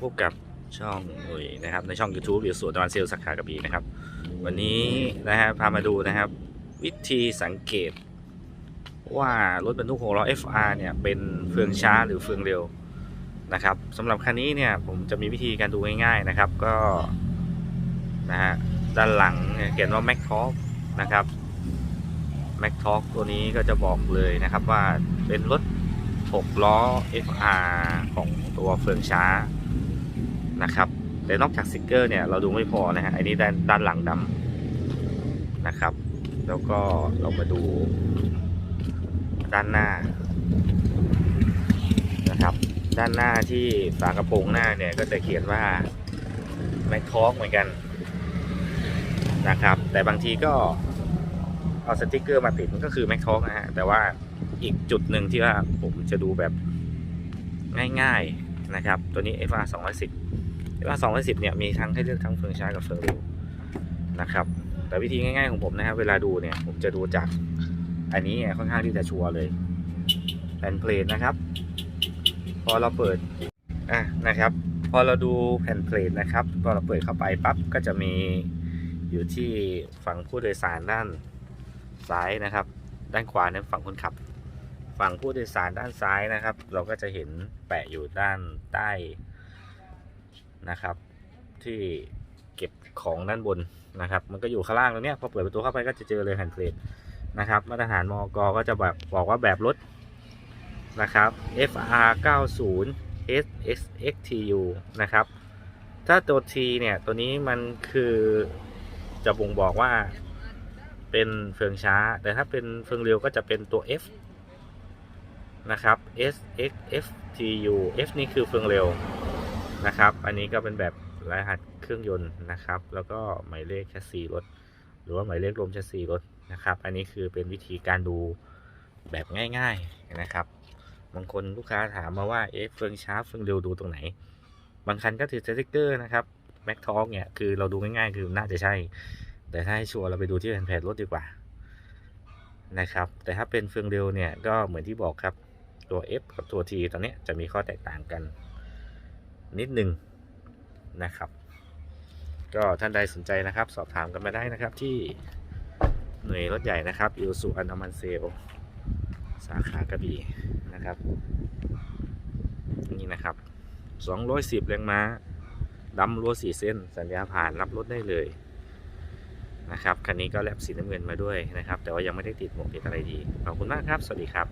พบกับช่องหนุ่ยนะครับในช่อง YouTube หรือสวนตะวันเซลล์สาขากระบี่นะครับ วันนี้นะฮะพามาดูนะครับ วิธีสังเกต ว่ารถบรรทุก6ล้อ FR เนี่ยเป็นเฟืองช้าหรือเฟืองเร็วนะครับสำหรับคันนี้เนี่ยผมจะมีวิธีการดูง่ายๆนะครับ ก็นะฮะด้านหลังเนี่ยเขียนว่า Mac Talk นะครับ Mac Talk ตัวนี้ก็จะบอกเลยนะครับว่าเป็นรถ 6 ล้อ FR ของตัวเฟืองช้า นะครับแต่นอกจากสติกเกอร์เนี่ยเราดูไม่พอนะฮะอันนี้ด้านด้านหลังดำนะครับ แล้วก็เรามาดูด้านหน้านะครับ ด้านหน้าที่ฝากระโปรงหน้าเนี่ยก็จะเขียนว่าแม็กทอกเหมือนกันนะครับ แต่บางทีก็เอาสติกเกอร์มาติดมันก็คือแม็กทอกนะฮะแต่ว่าอีกจุดหนึ่งที่ว่าผมจะดูแบบง่าย ๆ นะครับ ตัวนี้ FR 210 FR 210เนี่ยมีทั้งให้เลือกทั้งเฟืองช้ากับเฟืองเร็วนะครับ แต่วิธีง่ายๆของผมนะครับเวลาดูเนี่ยผมจะดูจากอันนี้ค่อนข้างที่จะชัวร์เลยแผ่นเพลทนะครับ พอเราเปิดอะนะครับ พอเราดูแผ่นเพลทนะครับ พอเราเปิดเข้าไปปั๊บก็จะมีอยู่ที่ฝั่งผู้โดยสารด้านซ้ายนะครับ ด้านขวาเนี่ยฝั่งคนขับ ฝั่งผู้โดยสารด้านซ้ายนะครับ เราก็จะเห็นแปะอยู่ด้านใต้นะครับ ที่เก็บของด้านบนนะครับ มันก็อยู่ข้างล่างตรงนี้พอเปิดประตูเข้าไปก็จะเจอเลยแผ่นเพลทนะครับ มาตรฐานมอกก็จะแบบบอกว่าแบบรถนะครับ FR 90 SSXTU นะครับ ถ้าตัว T เนี่ย ตัวนี้มันคือจะบ่งบอกว่าเป็นเฟืองช้า แต่ถ้าเป็นเฟืองเร็วก็จะเป็นตัว F นะครับ SXFTU F นี่คือเฟืองเร็วนะครับ อันนี้ก็เป็นแบบรหัสเครื่องยนต์นะครับ แล้วก็หมายเลขแชสซีรถ หรือว่าหมายเลขลมแชสซีรถนะครับ อันนี้คือเป็นวิธีการดูแบบง่ายๆนะครับ บางคนลูกค้าถามมาว่า เอ๊ะเฟืองช้าเฟืองเร็วดูตรงไหน บางคันก็ถือสติ๊กเกอร์นะครับแม็กทอกเนี่ยคือเราดูง่ายๆ คือน่าจะใช่ แต่ถ้าให้ชัวร์เราไปดูที่แผ่นแผ่นรถดีกว่านะครับ แต่ถ้าเป็นเฟืองเร็วเนี่ยก็เหมือนที่บอกครับ ตัว F กับตัว T ตอนนี้จะมีข้อแตกต่างกันนิดหนึ่งนะครับ ก็ท่านใดสนใจนะครับ สอบถามกันมาได้นะครับที่หน่วยรถใหญ่นะครับอิวสุอันดามันเซลสาขากระบี่นะครับ นี่นะครับ 210 แรงม้าดำรั้ว4เส้น สัญญาผ่านรับรถได้เลยนะครับคันนี้ก็แลบสีน้ำเงินมาด้วยนะครับ แต่ว่ายังไม่ได้ติดหมวกติดอะไรดี ขอบคุณมากครับ สวัสดีครับ